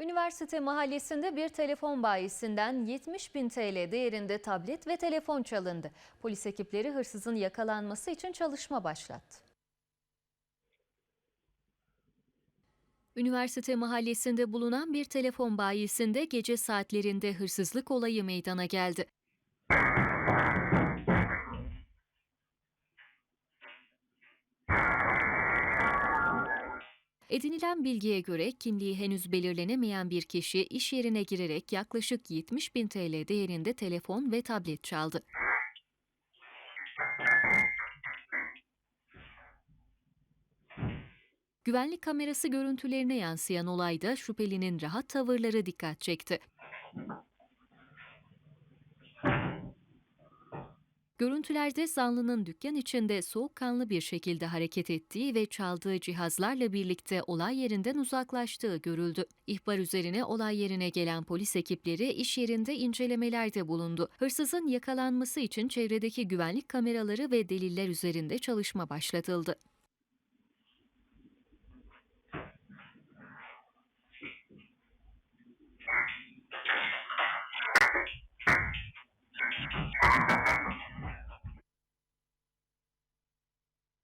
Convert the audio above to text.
Üniversite mahallesinde bir telefon bayisinden 70 bin TL değerinde tablet ve telefon çalındı. Polis ekipleri hırsızın yakalanması için çalışma başlattı. Üniversite mahallesinde bulunan bir telefon bayisinde gece saatlerinde hırsızlık olayı meydana geldi. Edinilen bilgiye göre kimliği henüz belirlenemeyen bir kişi iş yerine girerek yaklaşık 70 bin TL değerinde telefon ve tablet çaldı. Güvenlik kamerası görüntülerine yansıyan olayda şüphelinin rahat tavırları dikkat çekti. Görüntülerde zanlının dükkan içinde soğukkanlı bir şekilde hareket ettiği ve çaldığı cihazlarla birlikte olay yerinden uzaklaştığı görüldü. İhbar üzerine olay yerine gelen polis ekipleri iş yerinde incelemelerde bulundu. Hırsızın yakalanması için çevredeki güvenlik kameraları ve deliller üzerinde çalışma başlatıldı.